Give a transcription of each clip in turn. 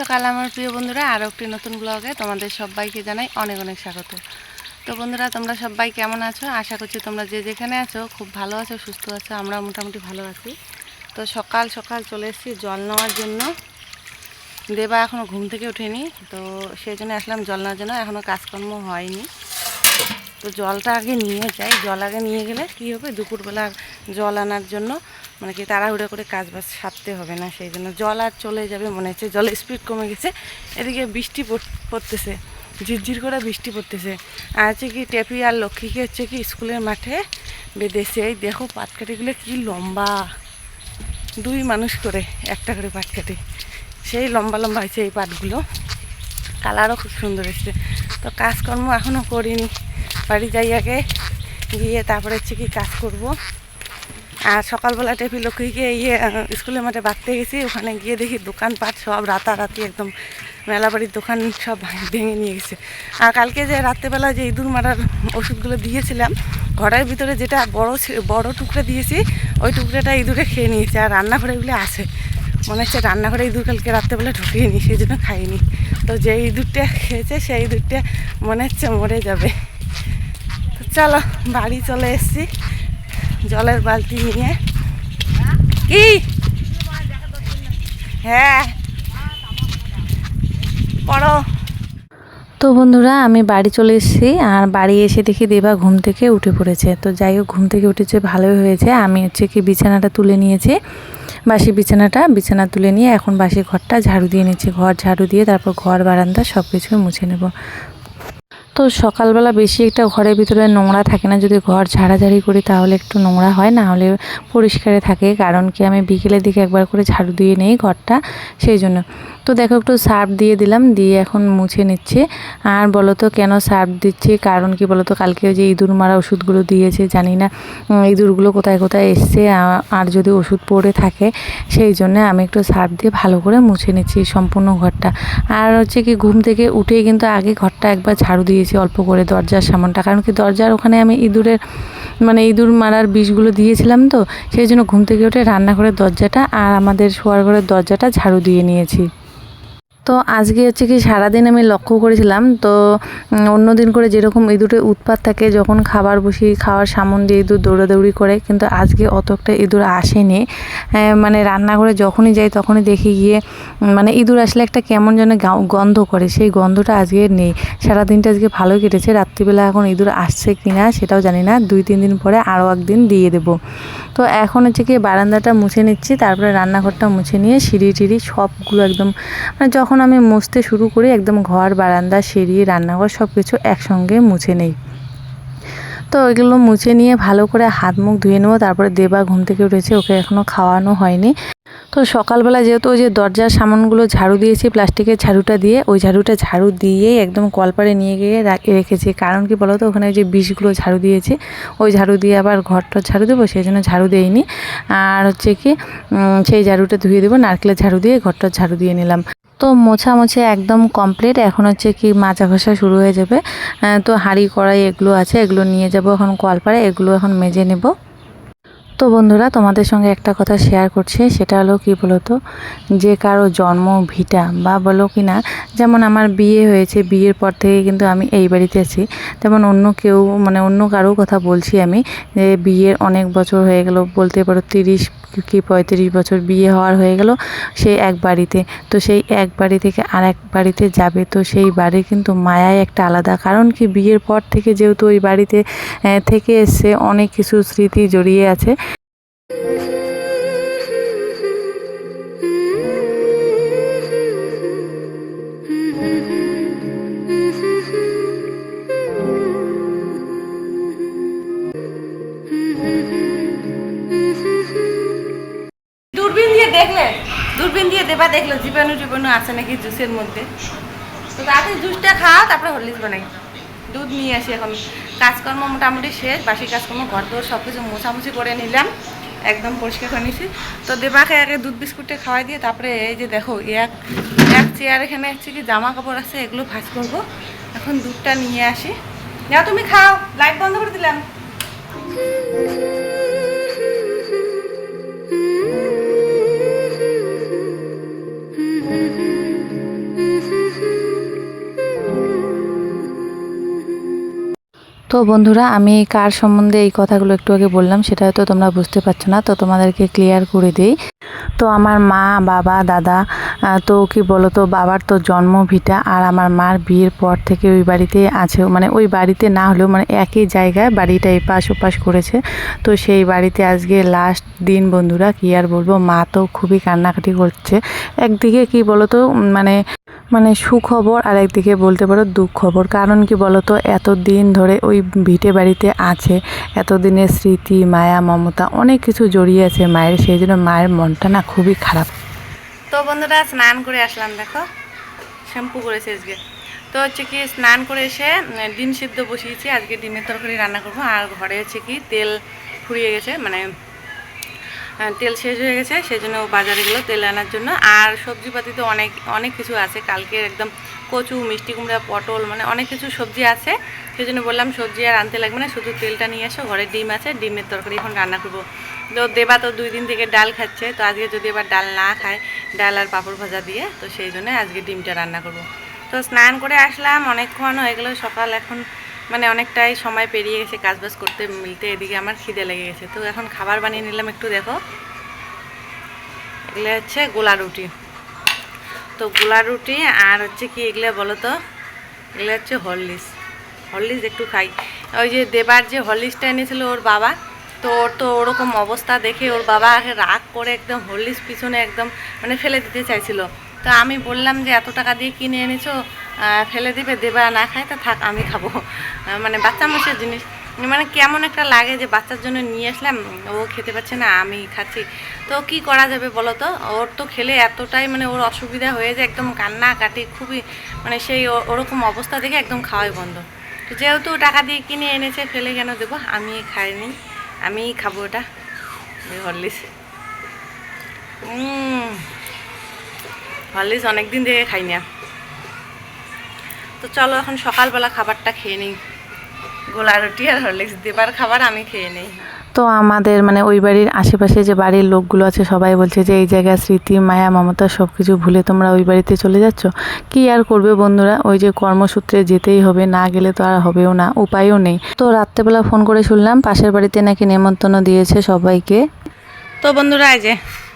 সকাল, আমার প্রিয় বন্ধুরা। আরও একটি নতুন ব্লগে তোমাদের সবাইকে জানাই অনেক অনেক স্বাগত। তো বন্ধুরা, তোমরা সবাই কেমন আছো? আশা করছি তোমরা যে যেখানে আছো, খুব ভালো আছো, সুস্থ আছো, আমরা মোটামুটি ভালো আছি। তো সকাল সকাল চলে এসেছি জল নেওয়ার জন্য। দেবা এখনও ঘুম থেকে ওঠেনি, তো সেই জন্য আসলাম জল নেওয়ার জন্য। এখনও কাজকর্ম হয়নি। তো জলটা আগে নিয়ে যাই। জল আগে নিয়ে গেলে কী হবে? দুপুরবেলা জল আনার জন্য মানে কি তাড়াহুড়ো করে কাজ বাজ সারতে হবে না, সেই জন্য জল আর চলে যাবে মনে হচ্ছে। জলের স্পিড কমে গেছে। এদিকে বৃষ্টি পড়- পড়তেছে। ঝিরঝির করে বৃষ্টি পড়তেছে। আর হচ্ছে কি টেপি আর লক্ষ্মীকে হচ্ছে কি স্কুলের মাঠে বেঁধেছে। এই দেখো পাটকাঠিগুলো কি লম্বা। দুই মানুষ করে, একটা করে পাটকাঠি। সেই লম্বা লম্বা হয়েছে এই পাটগুলো। কালারও খুব সুন্দর এসছে। তো কাজকর্ম এখনও করিনি। বাড়ি যাই আগে, গিয়ে তারপরে হচ্ছে কি কাজ করব। আর সকালবেলা টেপি লক্ষ্মীকে ইয়ে স্কুলের মাঠে বাঁধতে গেছি, ওখানে গিয়ে দেখি দোকানপাট সব রাতারাতি একদম মেলাবাড়ির দোকান সব ভেঙে নিয়ে গেছে। আর কালকে যে রাত্রেবেলা যে ইঁদুর মারার ওষুধগুলো দিয়েছিলাম, ঘরের ভিতরে যেটা বড় বড় টুকরা দিয়েছি, ওই টুকরাটা ইঁদুরে খেয়ে নিয়েছে, আর রান্নাঘরে ওগুলো আছে। মনে হচ্ছে রান্নাঘরে ইঁদুর কালকে রাত্রেবেলা ঢুকিয়ে নি সেই জন্য খাইনি। তো যে ইঁদুরটা খেয়েছে, সেই ইঁদুরটা মনে হচ্ছে মরে যাবে। চলো, বাড়ি চলে এসেছি। জলের বালতি নিয়ে। কি? হ্যাঁ। পড়ো। তো বন্ধুরা, আমি বাড়ি চলে এসেছি, আর বাড়ি এসে দেখি দেবা ঘুম থেকে উঠে পড়েছে। তো যাই হোক, ঘুম থেকে উঠেছে, ভালোই হয়েছে। আমি হচ্ছে কি বিছানাটা তুলে নিয়েছি। বাসি বিছানাটা, বিছানা তুলে নিয়ে এখন বাসি ঘরটা ঝাড়ু দিয়ে নিচ্ছি ঘর ঝাড়ু দিয়ে তারপর ঘর, বারান্দা সব কিছু মুছে নেব। তো সকালবেলা বেশি একটা ঘরের ভিতরে নোংরা থাকে না। যদি ঘর ঝাড়াঝাড়ি করি তাহলে একটু নোংরা হয়, না হলে পরিষ্কারে থাকে। কারণ কি আমি বিকেলের দিকে একবার করে ঝাড়ু দিয়ে নেই ঘরটা, সেই জন্য। তো দেখো একটু সার্ফ দিয়ে দিলাম, দিয়ে এখন মুছে নিচ্ছে। আর বলো তো কেন সার্ফ দিচ্ছে? কারণ কি বলো তো কালকে যে ইঁদুর মারা ওষুধগুলো দিয়েছে, জানি না ইঁদুরগুলো কোথায় কোথায় এসছে আর যদি ওষুধ পড়ে থাকে, সেই জন্য আমি একটু সার্ফ দিয়ে ভালো করে মুছে নিচ্ছি সম্পূর্ণ ঘরটা। আর হচ্ছে কি ঘুম থেকে উঠেই কিন্তু আগে ঘরটা একবার ঝাড়ু দিয়েছি। অল্প করে দরজার সামানটা। কারণ কি দরজার ওখানে আমি ইঁদুরের মানে ইঁদুর মারার বিষগুলো দিয়েছিলাম তো, সেই জন্য ঘুম থেকে উঠে রান্নাঘরের দরজাটা আর আমাদের শোয়ার ঘরের দরজাটা ঝাড়ু দিয়ে নিয়েছি। তো আজকে হচ্ছে কি সারাদিন আমি লক্ষ্য করেছিলাম, তো অন্য দিন করে যেরকম ইঁদুরের উৎপাত থাকে, যখন খাবার বসি, খাওয়ার সামন দিয়ে ইঁদুর দৌড়াদৌড়ি করে, কিন্তু আজকে অত একটা ইঁদুর আসেনি। মানে রান্নাঘরে যখনই যাই তখনই দেখি গিয়ে মানে ইঁদুর আসলে একটা কেমন যেন গন্ধ করে, সেই গন্ধটা আজকে নেই। সারাদিনটা আজকে ভালো কেটেছে, রাত্রিবেলা এখন ইঁদুর আসছে কি না সেটাও জানি না, দুই, তিন দিন পরে আরও একদিন দিয়ে দেবো। তো এখন হচ্ছে কি বারান্দাটা মুছে নিচ্ছি, তারপরে রান্নাঘরটা মুছে নিয়ে সিঁড়ি, টিড়ি সবগুলো একদম মানে যখন আমি মুছতে শুরু করি, একদম ঘর, বারান্দা, সিঁড়ি, রান্নাঘর সব কিছু একসঙ্গে মুছে নেই। তো এগুলো মুছে নিয়ে ভালো করে হাত মুখ ধুয়ে নেব, তারপরে দেবা ঘুম থেকে উঠেছে, ওকে এখনও খাওয়ানো হয়নি। তো সকালবেলা যেহেতু ওই যে দরজার সামানগুলো ঝাড়ু দিয়েছি, প্লাস্টিকের ঝাড়ুটা দিয়ে, ওই ঝাড়ুটা ঝাড়ু দিয়েই একদম কলপারে নিয়ে গিয়ে রাখ- রেখেছি। কারণ কি বলতো, ওখানে যে বিষগুলো ঝাড়ু দিয়েছি, ওই ঝাড়ু দিয়ে আবার ঘরটা ঝাড়ু দেবো, সেই জন্য ঝাড়ু দেইনি। আর হচ্ছে কি সেই ঝাড়ুটা ধুয়ে দেবো, নারকেলের ঝাড়ু দিয়ে ঘরটা ঝাড়ু দিয়ে নিলাম। তো মোছামুছি একদম কমপ্লিট এখন হচ্ছে কি মাজা ঘষা শুরু হয়ে যাবে। তো হাঁড়ি কড়াই এগুলো আছে, এগুলো নিয়ে যাব এখন কলপাড়ে এগুলো এখন মেজে নেব। তো বন্ধুরা, তোমাদের সঙ্গে একটা কথা শেয়ার করছি, সেটা হলো কি বলতো? যে কারও জন্ম ভিটা বা বলো কি না, যেমন আমার বিয়ে হয়েছে, বিয়ের পর থেকে কিন্তু আমি এই বাড়িতে আছি। তেমন অন্য কেউ মানে অন্য কারও কথা বলছি আমি, যে বিয়ের অনেক বছর হয়ে গেল, বলতে পারো তিরিশ কি পঁয়ত্রিশ বছর বিয়ে হওয়ার হয়ে গেল সেই এক বাড়িতে। তো সেই এক বাড়ি থেকে আর এক বাড়িতে যাবে, তো সেই বাড়ি কিন্তু মায়াই একটা আলাদা। কারণ কি, বিয়ের পর থেকে যেহেতু ওই বাড়িতে থেকে এসছে, অনেক কিছু স্মৃতি জড়িয়ে আছে। দূরবীন দিয়ে দেখলে, দূরবীন দিয়ে দেবা দেখল জীবাণু জীবাণু আছে নাকি জুসের মধ্যে? তো তাতে জুসটা খাওয়া তারপরে হরলিক্স বানাই। দুধ নিয়ে আসি এখন। কাজকর্ম মোটামুটি শেষ, বাসি কাজকর্ম ঘর দোর সব কিছু মোছামুছি করে নিলাম। একদম পরিষ্কার করে নিয়েছি। তো দেবাকে আগে দুধ বিস্কুটটা খাওয়াই দিয়ে তারপরে এই যে দেখো, এক এক চেয়ার এখানে হচ্ছে কি জামা কাপড় আছে, এগুলো ভাজ করব। এখন দুধটা নিয়ে আসি। যাও তুমি খাও লাইট বন্ধ করে দিলাম। তো বন্ধুরা, আমি কার সম্বন্ধে এই কথাগুলো একটু আগে বললাম, সেটা হয়তো তোমরা বুঝতে পারছ না, তো তোমাদেরকে ক্লিয়ার করে দিই। তো আমার মা, বাবা, দাদা তো কি বলো তো বাবার তো জন্ম ভিটা আর আমার মার বিয়ের পর থেকে ওই বাড়িতে আছে। মানে ওই বাড়িতে না হলেও মানে একই জায়গায় বাড়িটা এপাশ ওপাশ করেছে। তো সেই বাড়িতে আজকে লাস্ট দিন বন্ধুরা, কি আর বলব, মা তো খুবই কান্নাকাটি করছে। একদিকে কি বলো তো মানে মানে সুখবর আর একদিকে বলতে পারো দুঃখ খবর কারণ কি বলতো এত দিন ধরে ওই ভিটে বাড়িতে আছে, এতদিনের স্মৃতি, মায়া, মমতা, অনেক কিছু জড়িয়ে আছে মায়ের। সেই জন্য মায়ের মনটা না খুবই খারাপ। তো বন্ধুরা, স্নান করে আসলাম, দেখো। শ্যাম্পু করেছে আজকে। তো হচ্ছে কি, স্নান করে এসে ডিম সিদ্ধ বসিয়েছি। আজকে ডিমের তরকারি রান্না করব। আর ঘরে হচ্ছে কি, তেল ফুরিয়ে গেছে মানে তেল শেষ হয়ে গেছে। সেই জন্য বাজারে গেলো তেল আনার জন্য। আর সবজিপাতি তো অনেক অনেক কিছু আছে। কালকে একদম কচু, মিষ্টি কুমড়া, পটল মানে অনেক কিছু সবজি আছে। সেই জন্য বললাম সবজি আর আনতে লাগবে না, শুধু তেলটা নিয়ে এসো ঘরে ডিম আছে, ডিমের তরকারি এখন রান্না করব। তো দেবা তো দুই দিন থেকে ডাল খাচ্ছে, তো আজকে যদি এবার ডাল না খায়, ডাল আর পাঁপড় ভাজা দিয়ে, তো সেই জন্য আজকে ডিমটা রান্না করব। তো স্নান করে আসলাম, অনেকক্ষণ হয়ে গেলো, সকাল এখন মানে অনেকটাই সময় পেরিয়ে গেছে কাজবাজ করতে মিলতে, এদিকে আমার খিদে লেগে গেছে। তো এখন খাবার বানিয়ে নিলাম একটু, দেখো। এগুলো হচ্ছে গোলা রুটি। তো গোলা রুটি আর হচ্ছে কি এগুলো বলো তো? এগুলো হচ্ছে হরলিক্স। হরলিক্স একটু খাই। ওই যে দেবার যে হরলিক্সটা এনেছিল ওর বাবা, তো ওর তো ওরকম অবস্থা দেখে ওর বাবা রাগ করে একদম হরলিক্স পিছনে একদম মানে ফেলে দিতে চাইছিল। তো আমি বললাম যে, এত টাকা দিয়ে কিনে এনেছো ফেলে দিবে, দেবা না খায়, তা থাক, আমি খাব। মানে বাচ্চা মানুষের জিনিস। মানে কেমন একটা লাগে যে বাচ্চার জন্য নিয়ে আসলাম, ও খেতে পারছে না, আমি খাচ্ছি। তো কি করা যাবে বলো তো? ওর তো খেলে এতটাই মানে ওর অসুবিধা হয়ে যায়, একদম কান্না কাটি খুবই মানে সেই ওরকম অবস্থা দেখে একদম খাওয়াই বন্ধ। যেহেতু টাকা দিয়ে কিনে এনেছে, ফেলে কেন দেবো? আমি খাইনি আমি খাব ওটা। হরলিস হরলিস অনেকদিন থেকে খাই না। তো চলো এখন সকালবেলা খাবারটা খেয়ে নিই। গোলা রুটি আর হরলিক্স, দেবার খাবার আমি খেয়ে নিই। তো আমাদের মানে ওই বাড়ির আশেপাশে যে বাড়ির লোকগুলো আছে, সবাই বলছে যে, এই জায়গায় স্মৃতি, মায়া, মমতা সব কিছু ভুলে তোমরা ওই বাড়িতে চলে যাচ্ছ। কি আর করবে বন্ধুরা? ওই যে কর্মসূত্রে যেতেই হবে, না গেলে তো আর হবেও না, উপায়ও নেই। তো রাত্রেবেলা ফোন করে শুনলাম, পাশের বাড়িতে নাকি নেমন্তন্ন দিয়েছে সবাইকে। তো বন্ধুরা, এই যে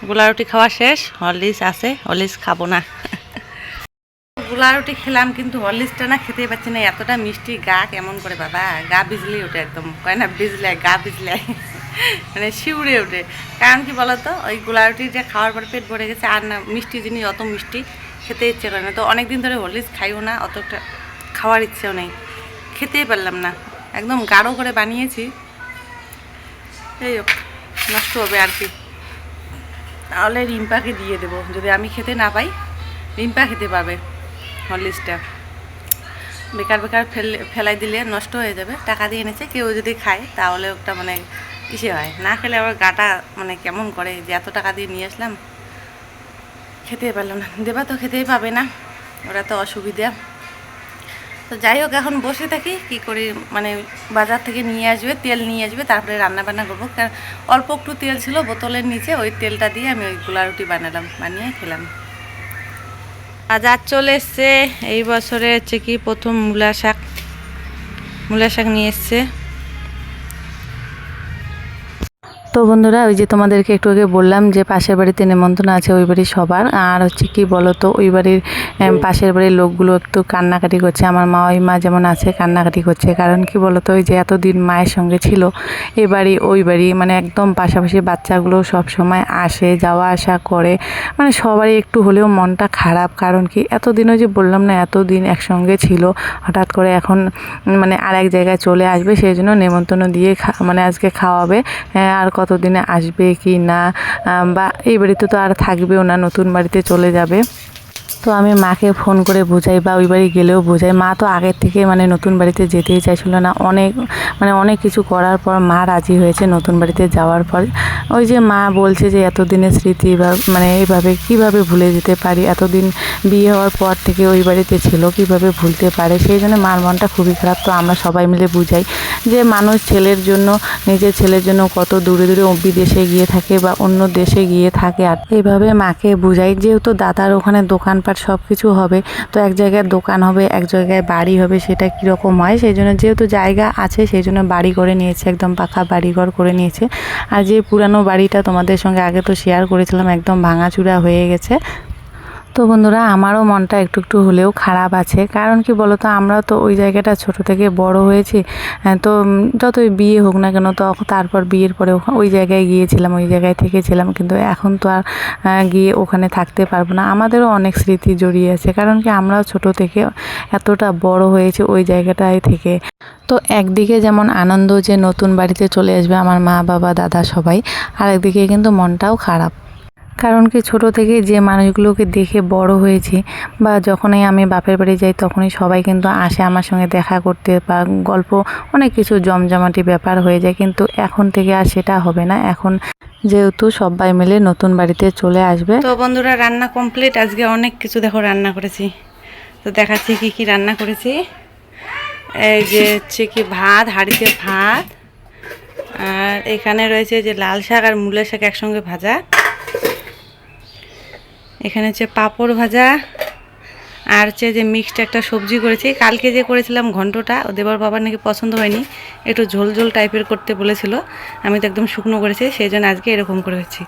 গোলা রুটি খাওয়া শেষ, হরলিক্স আছে, হরলিক্স খাব না। গোলা রুটি খেলাম, কিন্তু হরলিক্সটা না খেতেই পাচ্ছি না, এতটা মিষ্টি গা কেমন করে বাবা, গা ভিজলে ওঠে একদম, কয় না, বিজলে, গা ভিজলে মানে শিউরে ওঠে। কারণ কি বলতো? ওই গোলা রুটিটা খাওয়ার পর পেট ভরে গেছে, আর না, মিষ্টি জিনিস অত মিষ্টি খেতে ইচ্ছে করে না। তো অনেক দিন ধরে হরলিক্স খাইও না অতটা খাওয়ার ইচ্ছেও নেই। খেতেই পারলাম না। একদম গাঢ় করে বানিয়েছি। এই নষ্ট হবে আর কি। তাহলে রিম্পাকে দিয়ে দেবো। যদি আমি খেতে না পাই, রিম্পা খেতে পাবে হরলিক্সটা। বেকার বেকার ফেলে, ফেলাই দিলে নষ্ট হয়ে যাবে। টাকা দিয়ে এনেছে, কেউ যদি খায়, তাহলে ওটা মানে ইসে হয়। না খেলে আবার গাটা মানে কেমন করে? যে এত টাকা দিয়ে নিয়ে আসলাম খেতেই পারলাম না। দেবা তো খেতেই পাবে না, ওরা তো অসুবিধা। তো যাই হোক, এখন বসে থাকি, কি করি? মানে বাজার থেকে নিয়ে আসবে, তেল নিয়ে আসবে, তারপরে রান্না বান্না করব। কারণ অল্প একটু তেল ছিল বোতলের নিচে, ওই তেলটা দিয়ে আমি ওই গোলা রুটি বানালাম, বানিয়ে খেলাম। বাজার চলে এসছে, এই বছরে হচ্ছে কি প্রথম মূলা শাক। মূলা শাক নিয়ে এসছে। তো বন্ধুরা ওই যে তোমাদেরকে একটু আগে বললাম যে পাশের বাড়িতে নেমন্তন্ন আছে ওই বাড়ির সবার। আর হচ্ছে কি বলো তো ওই বাড়ির পাশের বাড়ির লোকগুলো একটু কান্নাকাটি করছে। আমার মা ওই মা যেমন আছে কান্নাকাটি করছে। কারণ কি বলো তো ওই যে এতদিন মায়ের সঙ্গে ছিল এ বাড়ি ওই বাড়ি মানে একদম পাশাপাশি বাচ্চাগুলো সব সময় আসে যাওয়া আসা করে। মানে সবারই একটু হলেও মনটা খারাপ। কারণ কি এতদিনও যে বললাম না এতদিন একসঙ্গে ছিল। হঠাৎ করে এখন মানে আর এক জায়গায় চলে আসবে সেই জন্য নেমন্তন্ন দিয়ে খা- মানে আজকে খাওয়াবে। আর কতদিনে আসবে কি না বা এই বাড়িতে তো আর থাকবেও না, নতুন বাড়িতে চলে যাবে। তো আমি মাকে ফোন করে বোঝাই বা ওই বাড়ি গেলেও বোঝাই। মা তো আগের থেকে মানে নতুন বাড়িতে যেতেই চাইছিল না। অনেক মানে অনেক কিছু করার পর মা রাজি হয়েছে নতুন বাড়িতে যাওয়ার পর। ওই যে মা বলছে যে এতদিনের স্মৃতি বা মানে এইভাবে কীভাবে ভুলে যেতে পারি? এতদিন বিয়ে হওয়ার পর থেকে ওই বাড়িতে ছিল, কীভাবে ভুলতে পারে? সেই জন্য মার মনটা খুবই খারাপ। তো আমরা সবাই মিলে বুঝাই। যে মানুষ ছেলের জন্য, নিজের ছেলের জন্য কত দূরে দূরে বিদেশে গিয়ে থাকে বা অন্য দেশে গিয়ে থাকে। আর এইভাবে মাকে বুঝাই, যেহেতু দাদার ওখানে দোকানপাট সব কিছু হবে, তো এক জায়গায় দোকান হবে, এক জায়গায় বাড়ি হবে, সেটা কীরকম হয়, সেই জন্য যেহেতু জায়গা আছে, সেই জন্য বাড়ি করে নিয়েছে, একদম পাকা বাড়িঘর করে নিয়েছে। আর যে পুরানো বাড়িটা তোমাদের সঙ্গে আগে তো শেয়ার করেছিলাম, একদম ভাঙাচুরা হয়ে গেছে। তো বন্ধুরা আমারও মনটা একটু একটু হলেও খারাপ আছে। কারণ কি বলতো আমরা তো ওই জায়গাটা ছোট থেকে বড় হয়েছি। হ্যাঁ, তো যতই বিয়ে হোক না কেন তো তারপর বিয়ের পরে ওই জায়গায় গিয়েছিলাম ওই জায়গায় থেকেছিলাম। কিন্তু এখন তো আর গিয়ে ওখানে থাকতে পারব না। আমাদেরও অনেক স্মৃতি জড়িয়ে আছে। কারণ কি আমরাও ছোট থেকে এতটা বড় হয়েছে ওই জায়গাটায় থেকে। তো একদিকে যেমন আনন্দ যে নতুন বাড়িতে চলে আসবে আমার মা বাবা দাদা সবাই আর একদিকে কিন্তু মনটাও খারাপ। কারণ কি ছোট থেকে যে মানুষগুলোকে দেখে বড় হয়েছি বা যখনই আমি বাপের বাড়ি যাই তখনই সবাই কিন্তু আসে আমার সঙ্গে দেখা করতে বা গল্প অনেক কিছু জমজমাটি ব্যাপার হয়ে যায়। কিন্তু এখন থেকে আর সেটা হবে না। এখন যেহেতু সবাই মিলে নতুন বাড়িতে চলে আসবে। তো বন্ধুরা, রান্না কমপ্লিট আজকে অনেক কিছু দেখো রান্না করেছি। তো দেখাচ্ছি কি কি রান্না করেছি। এই যে হচ্ছে কি ভাত, হাঁড়িতে ভাত। আর এখানে রয়েছে যে লাল শাক আর মূলের শাক একসঙ্গে ভাজা। এখানে হচ্ছে পাঁপড় ভাজা আর হচ্ছে যে মিক্সড একটা সবজি করেছি। কালকে যে করেছিলাম ঘন্টটা, ও দেবর বাবার নাকি পছন্দ হয়নি। একটু ঝোল ঝোল টাইপের করতে বলেছিল। আমি তো একদম শুকনো করেছি সেই জন্য আজকে এরকম করেছি।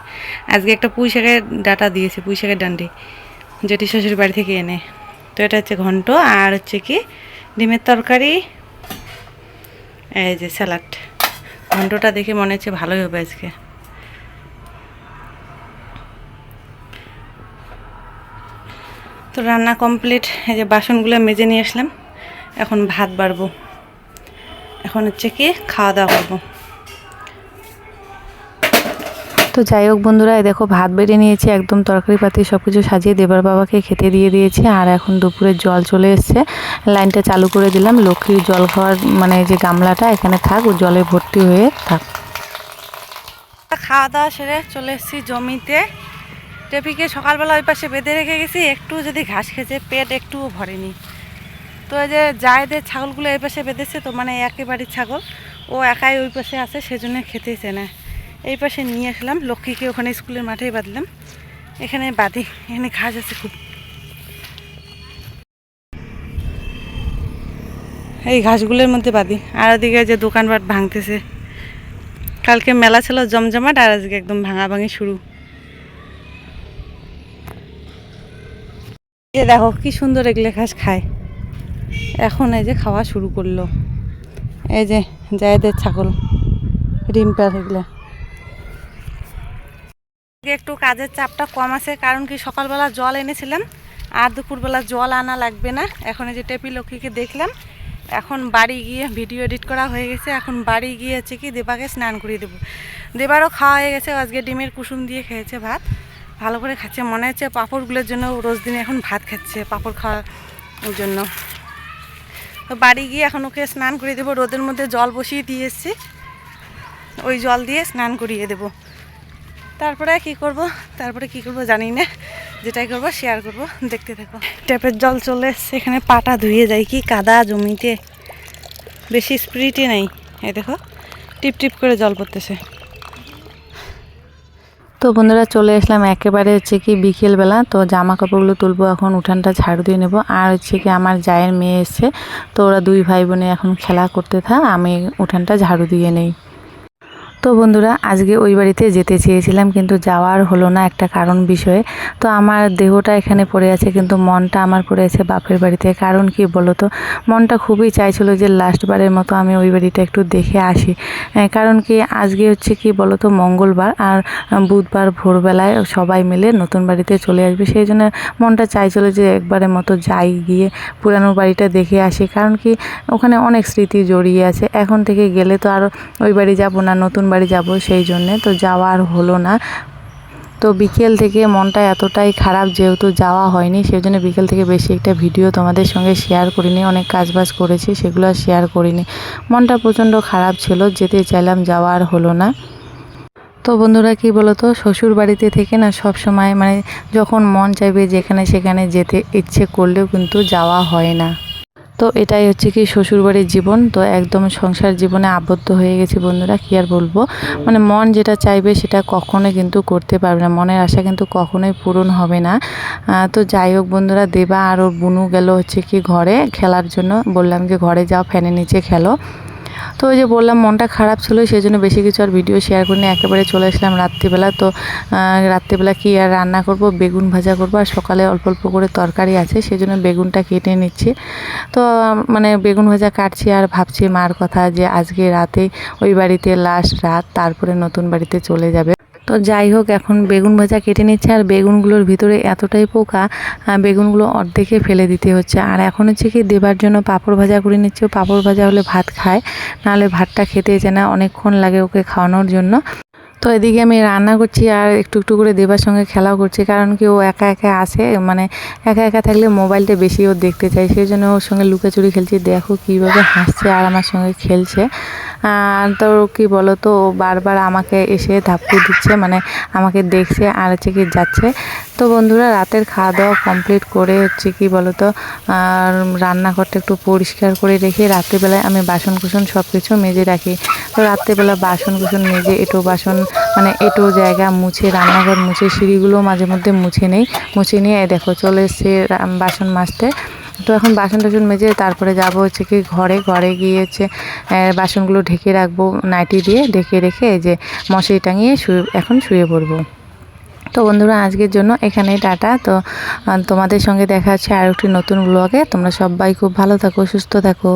আজকে একটা পুঁই শাকের ডাটা দিয়েছি, পুঁই শাকের ডান্ডি, যেটি শ্বশুর বাড়ি থেকে এনে। তো এটা হচ্ছে ঘন্ট, আর হচ্ছে কি ডিমের তরকারি, এই যে স্যালাড। ঘন্টটা দেখে মনে হচ্ছে ভালোই হবে আজকে। তো রান্না কমপ্লিট এই যে বাসনগুলো মেজে নিয়ে আসলাম। এখন ভাত বাড়বো। এখন হচ্ছে কি খাওয়া দাওয়া করব। তো যাই হোক বন্ধুরা এই দেখো ভাত বেড়ে নিয়েছি একদম তরকারি পাতি সব কিছু সাজিয়ে দেবার বাবাকে খেতে দিয়ে দিয়েছি আর এখন দুপুরে জল চলে এসছে। লাইনটা চালু করে দিলাম লক্ষ্মীর জল খাওয়ার মানে যে গামলাটা এখানে থাক ও জলে ভর্তি হয়ে থাক। খাওয়া দাওয়া সেরে চলে এসেছি জমিতে। টেপিকে সকালবেলা ওই পাশে বেঁধে রেখে গেছি, একটু যদি ঘাস খেয়েছে পেট একটুও ভরেনি। তো এই যে জায়দের ছাগলগুলো এই পাশে বেঁধেছে তো মানে একেবারে ছাগল, ও একাই ওই পাশে আছে, সেজন্য খেতেইছে না। এই পাশে নিয়ে আসলাম, লক্ষ্মীকে ওখানে স্কুলের মাঠেই বাঁধলাম। এখানে বাঁধি, এখানে ঘাস আছে খুব। এই ঘাসগুলোর মধ্যে বাঁধি, আর ওদিকে যে দোকানপাট ভাঙতেছে। কালকে মেলা ছিল জমজমাট, আর আজকে একদম ভাঙাভাঙি শুরু। দেখো, কি সুন্দর এগুলো ঘাস খায়। এখন এই যে খাওয়া শুরু করল। এই যে জায়দের ছাগল রিম্পার এগুলো। একটু কাজের চাপটা কম আছে, কারণ কি সকালবেলা জল এনেছিলাম, আর দুপুরবেলা জল আনা লাগবে না। এখন এই যে টেপি লক্ষ্মীকে দেখলাম। এখন বাড়ি গিয়ে ভিডিও এডিট করা হয়ে গেছে। এখন বাড়ি গিয়ে হচ্ছে কি দেবাকে স্নান করিয়ে দেবো। দেবারও খাওয়া হয়ে গেছে আজকে ডিমের কুসুম দিয়ে খেয়েছে ভাত। ভালো করে খাচ্ছে। মনে হচ্ছে পাঁপড়গুলোর জন্য রোজ দিনে এখন ভাত খাচ্ছে, পাঁপড় খাওয়ার জন্য। তো বাড়ি গিয়ে এখন ওকে স্নান করিয়ে দেবো। রোদের মধ্যে জল বসিয়ে দিয়ে এসেছি। ওই জল দিয়ে স্নান করিয়ে দেবো। তারপরে কি করব? তারপরে কি করব জানি না। যেটাই করব শেয়ার করব। দেখতে থাকো। ট্যাপের জল চলে এসছে। এখানে পাটা ধুয়ে যায় কি? কাদা জমিতে। বেশি স্পিডে নেই। এই দেখো টিপ টিপ করে জল পড়তেছে। তো বন্ধুরা চলে আসলাম একেবারে হচ্ছে কি বিকেলবেলা। তো জামা কাপড়গুলো তুলবো, এখন উঠানটা ঝাড়ু দিয়ে নেব। আর হচ্ছে কি আমার জায়ের মেয়ে এসছে, তো ওরা দুই ভাই বোনে এখন খেলা করতে থাক, আমি উঠানটা ঝাড়ু দিয়ে নেই। তো বন্ধুরা, আজকে ওই বাড়িতে যেতে চেয়েছিলাম, কিন্তু যাওয়ার হলো না একটা কারণ বিষয়ে। তো আমার দেহটা এখানে পড়ে আছে, কিন্তু মনটা আমার পড়ে আছে বাপের বাড়িতে। কারণ কি বলো তো মনটা খুবই চাইছিল যে লাস্টবারের মতো আমি ওই বাড়িটা একটু দেখে আসি। কারণ কি, আজকে হচ্ছে কি বলো তো মঙ্গলবার আর বুধবার ভোরবেলায় সবাই মিলে নতুন বাড়িতে চলে আসবে। সেই জন্য মনটা চাইছিল যে একবারের মতো যাই গিয়ে পুরানো বাড়িটা দেখে আসি। কারণ কি, ওখানে অনেক স্মৃতি জড়িয়ে আছে। এখন থেকে গেলে তো আর ওই বাড়ি যাব না, নতুন বাড়ি যাব সেই জন্যে, তো যাওয়া আর হলো না। তো বিকেল থেকে মনটা এতটাই খারাপ যেহেতু যাওয়া হয়নি, সেই জন্য বিকেল থেকে বেশি একটা ভিডিও তোমাদের সঙ্গে শেয়ার করিনি, অনেক কাজবাজ করেছি, সেগুলো শেয়ার করিনি। মনটা প্রচণ্ড খারাপ ছিল, যেতে চাইলাম, যাওয়া আর হলো না। তো বন্ধুরা, কি বলতো, শ্বশুর বাড়িতে থেকে না সব সময় মানে যখন মন চাইবে যেখানে সেখানে যেতে ইচ্ছে করলেও কিন্তু যাওয়া হয় না। তো এটাই হচ্ছে কি শ্বশুরবাড়ির জীবন। তো একদম সংসার জীবনে আবদ্ধ হয়ে গেছি বন্ধুরা, কী আর বলব? মানে মন যেটা চাইবে সেটা কখনোই কিন্তু করতে পারবে না। মনের আশা কিন্তু কখনোই পূরণ হবে না। তো যাই হোক বন্ধুরা, দেবা আর ওর বুনু গেল হচ্ছে কি ঘরে। খেলার জন্য বললাম যে ঘরে যাও, ফ্যানের নিচে খেলো। তো ওই যে বললাম, মনটা খারাপ ছিল সেই জন্য বেশি কিছু আর ভিডিও শেয়ার করিনি। একেবারে চলে আসলাম রাত্রিবেলা। তো রাত্রিবেলা কি আর রান্না করব? বেগুন ভাজা করব আর সকালে অল্প অল্প করে তরকারি আছে সেই জন্য বেগুনটা কেটে নিচ্ছি। তো মানে বেগুন ভাজা কাটছি আর ভাবছি মার কথা যে আজকে রাতে ওই বাড়িতে লাস্ট রাত, তারপরে নতুন বাড়িতে চলে যাবে। তো যাই হোক, এখন বেগুন ভাজা কেটে নিচ্ছে আর বেগুনগুলোর ভিতরে এতটাই পোকা বেগুনগুলো অর্ধেকে ফেলে দিতে হচ্ছে। আর এখন হচ্ছে কি, দেবার জন্য পাপড় ভাজা করে নিচ্ছে। পাপড় ভাজা হলে ভাত খায়, নাহলে ভাতটা খেতে চায় না অনেকক্ষণ লাগে ওকে খাওয়ানোর জন্য। তো এদিকে আমি রান্না করছি আর একটু একটু করে দেবার সঙ্গে খেলাও করছি, কারণ কি ও একা একা আসে মানে একা একা থাকলে মোবাইলটা বেশি ও দেখতে চায়, সেই জন্য ওর সঙ্গে লুকাচুরি খেলছি, দেখো কীভাবে হাসছে আর আমার সঙ্গে খেলছে। আর তো কি বলো তো ও বারবার আমাকে এসে ধাপ্পু দিচ্ছে মানে আমাকে দেখছে আর হচ্ছে কি যাচ্ছে। তো বন্ধুরা, রাতের খাওয়া দাওয়া কমপ্লিট করে হচ্ছে কি বলো তো আর রান্নাঘরটা একটু পরিষ্কার করে রেখে রাত্রিবেলায় আমি বাসন কুসন সব কিছু মেজে রাখি। তো রাত্রিবেলা বাসন কুসন মেজে এটো বাসন মানে এটো জায়গা মুছে, রান্নাঘর মুছে, সিঁড়িগুলো মাঝে মধ্যে মুছে নেই। মুছে নিয়ে দেখো চলে এসছে বাসন মাজতে। তো এখন বাসন টাসন মেজে তারপরে যাব হচ্ছে কি ঘরে। ঘরে গিয়ে হচ্ছে বাসনগুলো ঢেকে রাখব নাইটি দিয়ে। ঢেকে রেখে যে মশারি টাঙিয়ে শুয়ে, এখন শুয়ে পড়ব। তো বন্ধুরা, আজকের জন্য এখানেই টাটা। তো তোমাদের সঙ্গে দেখা হচ্ছে আর একটি নতুন ব্লগে তোমরা সবাই খুব ভালো থাকো, সুস্থ থাকো।